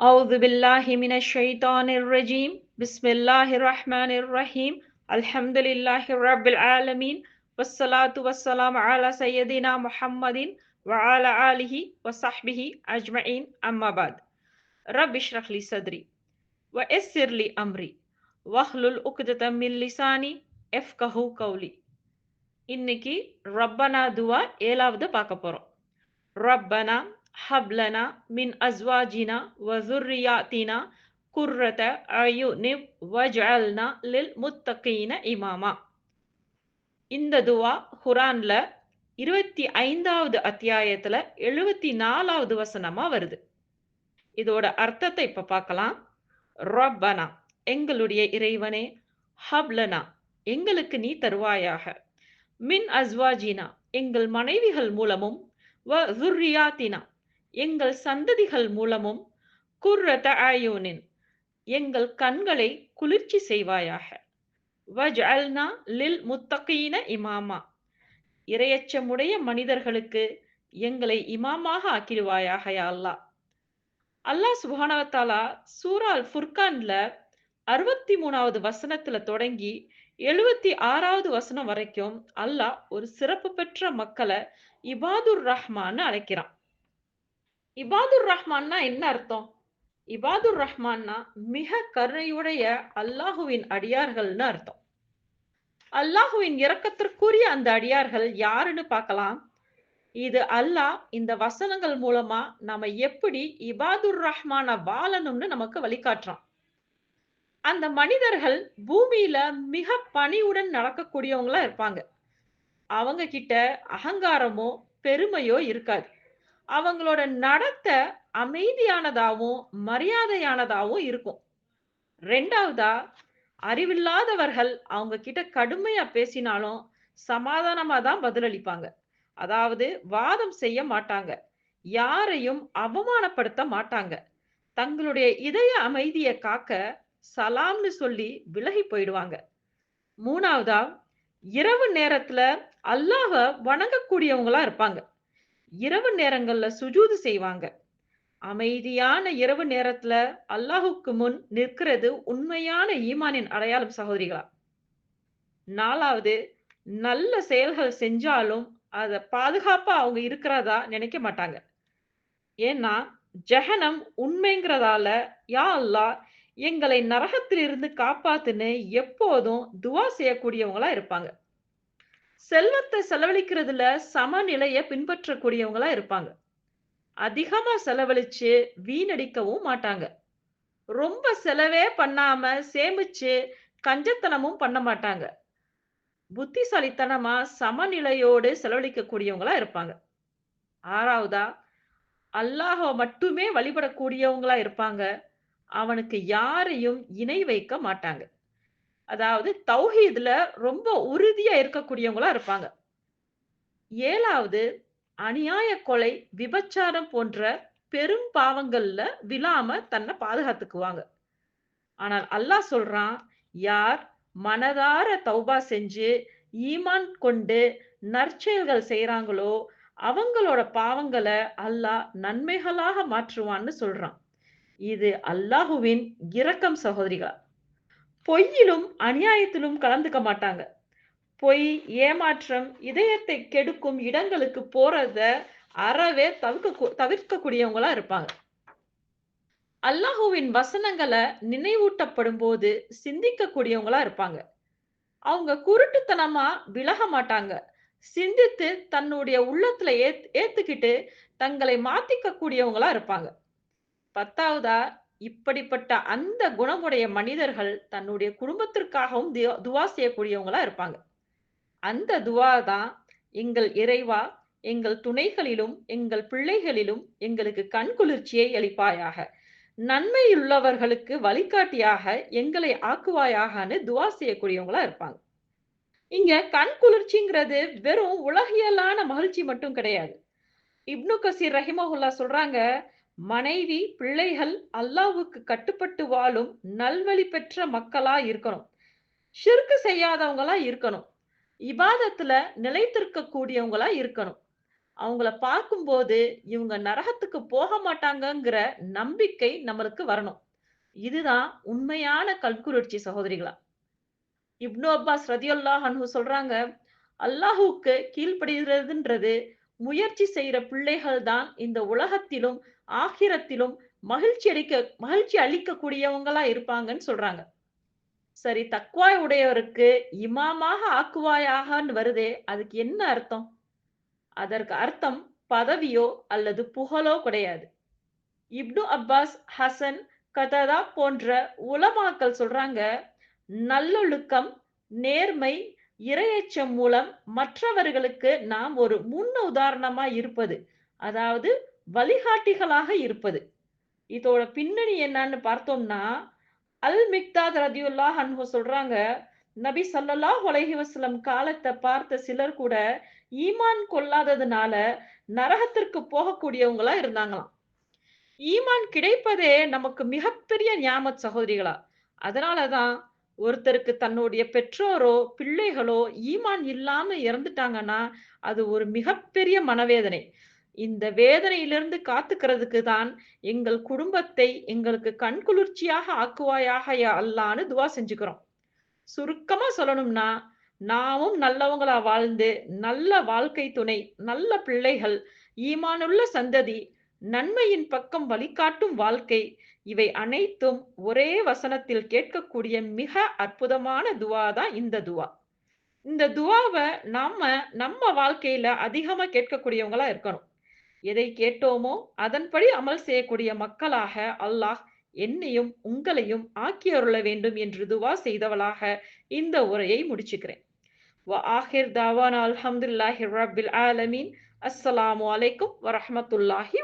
أعوذ بالله من الشيطان الرجيم بسم الله الرحمن الرحيم الحمد لله رب العالمين والصلاة والسلام على سيدنا محمد وعلى آله وصحبه أجمعين أما بعد رب اشرح لي صدري ويسر لي أمري واحلل عقدة من لساني يفقه قولي இன்னைக்கு ரப்பனா துவா ஏழாவது பார்க்க போறோம் ரப்பனா ஹப்லனா மின் அஸ்வாஜினா வசுர்ரியாத்தினா குர்ரத அயுனிப் வஜல்னா லில் முத்தகீன இமாமா இந்த துவா குரான்ல இருபத்தி ஐந்தாவது அத்தியாயத்துல எழுபத்தி நாலாவது வசனமா வருது. இதோட அர்த்தத்தை இப்ப பார்க்கலாம். ரப்பனா எங்களுடைய இறைவனே ஹப்லனா எங்களுக்கு நீ தருவாயாக. மின் அஸ்வாஜினா எங்கள் மனைவிகள் மூலமும் வ துர்ரியாத்தினா எங்கள் சந்ததிகள் மூலமும் குர்ரத ஆயோனின் எங்கள் கண்களை குளிர்ச்சி செய்வாயாக. வஜ் அல்னா லில் முத்தகீன இமாமா. இரையச்சமுடைய மனிதர்களுக்கு எங்களை இமாமாக ஆக்கிடுவாயாக யா அல்லாஹ். அல்லாஹ் சுபானவத்தாலா சூரால் ஃபுர்கான்ல அறுபத்தி மூணாவது வசனத்துல தொடங்கி எழுபத்தி ஆறாவது வசனம் வரைக்கும் அல்லாஹ் ஒரு சிறப்பு பெற்ற மக்களை இபாதுர் ரஹ்மான்னு அழைக்கிறான். இபாதுர் ரஹ்மான்னா என்ன அர்த்தம்? இபாதுர் ரஹ்மான்னா மிக கருணையுடைய அல்லாஹுவின் அடியார்கள்னு அர்த்தம். அல்லாஹுவின் இரக்கத்திற்குரிய அந்த அடியார்கள் யாருன்னு பார்க்கலாம். இது அல்லாஹ் இந்த வசனங்கள் மூலமா நம்ம எப்படி இபாதுர் ரஹ்மான வாழணும்னு நமக்கு வழிகாட்டுறான். அந்த மனிதர்கள் பூமியில மிக பணிவுடன் நடக்கக்கூடியவங்களா இருப்பாங்க. அவங்க கிட்ட அகங்காரமோ பெருமையோ இருக்காது. அவங்களோட நடத்தை அமைதியானதாகவும் மரியாதையானதாகவும் இருக்கும். ரெண்டாவதா அறிவில்லாதவர்கள் அவங்க கிட்ட கடுமையா பேசினாலும் சமாதானமா தான் பதிலளிப்பாங்க. அதாவது வாதம் செய்ய மாட்டாங்க. யாரையும் அவமானப்படுத்த மாட்டாங்க. தங்களுடைய இதய அமைதியை காக்க சலாம்னு சொல்லி விலகி போயிடுவாங்க. மூணாவதா இரவு நேரத்துல அல்லாஹ வணங்கக்கூடியவங்களா இருப்பாங்க. இரவு நேரங்கள்ல சுஜூது செய்வாங்க. அமைதியான இரவு நேரத்துல அல்லாஹுக்கு முன் நிற்கிறது உண்மையான ஈமானின் அடையாளம் சகோதரிகளா? நாலாவது நல்ல செயல்கள் செஞ்சாலும் அத பாதுகாப்பா அவங்க இருக்கிறதா நினைக்க மாட்டாங்க. ஏன்னா ஜெகனம் உண்மைங்கிறதால யா அல்லா எங்களை நரகத்திலிருந்து காப்பாத்துன்னு எப்போதும் துவா செய்யக்கூடியவங்களா இருப்பாங்க. செல்வத்தை செலவழிக்கிறதுல சமநிலையை பின்பற்றக்கூடியவங்களா இருப்பாங்க. அதிகமா செலவழிச்சு வீணடிக்கவும் மாட்டாங்க. ரொம்ப செலவே பண்ணாம சேமிச்சு கஞ்சத்தனமும் பண்ண மாட்டாங்க. புத்திசாலித்தனமா சமநிலையோடு செலவழிக்கக்கூடியவங்களா இருப்பாங்க. ஆறாவதா அல்லாஹ மட்டுமே வழிபடக்கூடியவங்களா இருப்பாங்க. அவனுக்கு யாரையும் இணை வைக்க மாட்டாங்க. அதாவது தௌஹீதுல ரொம்ப உறுதியா இருக்கக்கூடியவங்களா இருப்பாங்க. ஏழாவது அநியாய கொலை விபச்சாரம் போன்ற பெரும் பாவங்கள்ல விழாம தன்னை பாதுகாத்துக்குவாங்க. ஆனால் அல்லாஹ் சொல்றான் யார் மனதார தௌபா செஞ்சு ஈமான் கொண்டு நற்செயல்கள் செய்யறாங்களோ அவங்களோட பாவங்களை அல்லாஹ் நன்மைகளாக மாற்றுவான்னு சொல்றான். இது அல்லாஹுவின் இரக்கம் சகோதரிகள் பொய்யிலும் அநியாயத்திலும் கலந்துக்க மாட்டாங்க. பொய் ஏமாற்றம் இதயத்தை கெடுக்கும் இடங்களுக்கு போறத அறவே தவிர்க்க தவிர்க்கக்கூடியவங்களா இருப்பாங்க. அல்லாஹுவின் வசனங்களை நினைவூட்டப்படும் போது சிந்திக்கக்கூடியவங்களா இருப்பாங்க. அவங்க குருட்டுத்தனமா விலக மாட்டாங்க. சிந்தித்து தன்னுடைய உள்ளத்துல ஏத் ஏத்துக்கிட்டு தங்களை மாத்திக்க கூடியவங்களா இருப்பாங்க. பத்தாவதா இப்படிப்பட்ட அந்த குணமுடைய மனிதர்கள் தன்னுடைய குடும்பத்திற்காகவும் துவா செய்யக்கூடியவங்களா இருப்பாங்க. அந்த துவா தான் எங்கள் இறைவா எங்கள் துணைகளிலும் எங்கள் பிள்ளைகளிலும் எங்களுக்கு கண் குளிர்ச்சியை அளிப்பாயாக. நன்மையுள்ளவர்களுக்கு வழிகாட்டியாக எங்களை ஆக்குவாயாகனு துவா செய்யக்கூடியவங்களா இருப்பாங்க. இங்க கண் குளிர்ச்சிங்கிறது வெறும் உலகியலான மகிழ்ச்சி மட்டும் கிடையாது. இப்னு கசீர் ரஹிமஹுல்லா சொல்றாங்க மனைவி பிள்ளைகள் அல்லாவுக்கு கட்டுப்பட்டு வாழும் நல்வழி பெற்ற மக்களா இருக்கணும் ஷிர்கு செய்யாதவங்களா இருக்கணும் இபாதத்துல நிலைத்திருக்க கூடியவங்களா இருக்கணும் அவங்கள பார்க்கும்போது இவங்க நரகத்துக்கு போக மாட்டாங்கங்கிற நம்பிக்கை நம்மளுக்கு வரணும். இதுதான் உண்மையான கல்குளிர்ச்சி சகோதரிகளா. இப்னு அப்பாஸ் ரதியல்லாஹு அன்ஹு சொல்றாங்க, அல்லாஹுக்கு கீழ்ப்படுகிறதுன்றது முயற்சி செய்யற பிள்ளைகள் தான் இந்த உலகத்திலும், ஆகிரத்திலும் மகிழ்ச்சி அளிக்க மகிழ்ச்சி அளிக்கக்கூடியவங்களா இருப்பாங்கன்னு சொல்றாங்க. சரி தக்குவாய் உடையவருக்கு இமாமாக ஆக்குவாயாகன்னு வருதே, அதுக்கு என்ன அர்த்தம்? அதற்கு அர்த்தம் பதவியோ அல்லது புகழோ கிடையாது. இப்னு அப்பாஸ், ஹசன், கததா போன்ற உலமாக்கள் சொல்றாங்க, நல்லொழுக்கம், நேர்மை, இரையச்சம் மூலம் மற்றவர்களுக்கு நாம் ஒரு முன் உதாரணமா இருப்பது. அதாவது வழிகாட்டிகளாக இருப்பது. இதோட பின்னணி என்னன்னு பார்த்தோம்னா, அல் மிக்தாத் ரதியுல்லாஹ் அன்ஹு சொல்றாங்க, நபி சல்லல்லா உலகி வசலம் காலத்தை பார்த்த சிலர் கூட ஈமான் கொள்ளாததுனால நரகத்திற்கு போகக்கூடியவங்களா இருந்தாங்களாம். ஈமான் கிடைப்பதே நமக்கு மிகப்பெரிய நியாமத் சகோதரிகளா. அதனாலதான் ஒருத்தருக்கு தன்னுடைய பெற்றோரோ, பிள்ளைகளோ ஈமான் இல்லாம இறந்துட்டாங்கன்னா, அது ஒரு மிகப்பெரிய மனவேதனை. இந்த வேதனையிலிருந்து காத்துக்கிறதுக்கு தான் எங்கள் குடும்பத்தை எங்களுக்கு கண்குளிர்ச்சியாக ஆக்குவாயாக யா துவா செஞ்சுக்கிறோம். சுருக்கமா சொல்லணும்னா, நாமும் நல்லவங்களா வாழ்ந்து, நல்ல வாழ்க்கை துணை, நல்ல பிள்ளைகள், ஈமானுள்ள சந்ததி, நன்மையின் பக்கம் வழிகாட்டும் வாழ்க்கை, இவை அனைத்தும் ஒரே வசனத்தில் கேட்கக்கூடிய மிக அற்புதமான துவா தான் இந்த துவா. இந்த துவாவை நாம நம்ம வாழ்க்கையில அதிகமா கேட்கக்கூடியவங்களா இருக்கணும். எதை கேட்டோமோ அதன்படி அமல் செய்யக்கூடிய மக்களாக அல்லாஹ் என்னையும், உங்களையும் ஆக்கியருள வேண்டும் என்று துவா செய்தவளாக இந்த உரையை முடிச்சுக்கிறேன். ஆஹிர் தாவானா அல்ஹம்துலில்லாஹி ரப்பில் ஆலமீன். அஸ்ஸலாமு அலைக்கும் வ ரஹ்மத்துல்லாஹி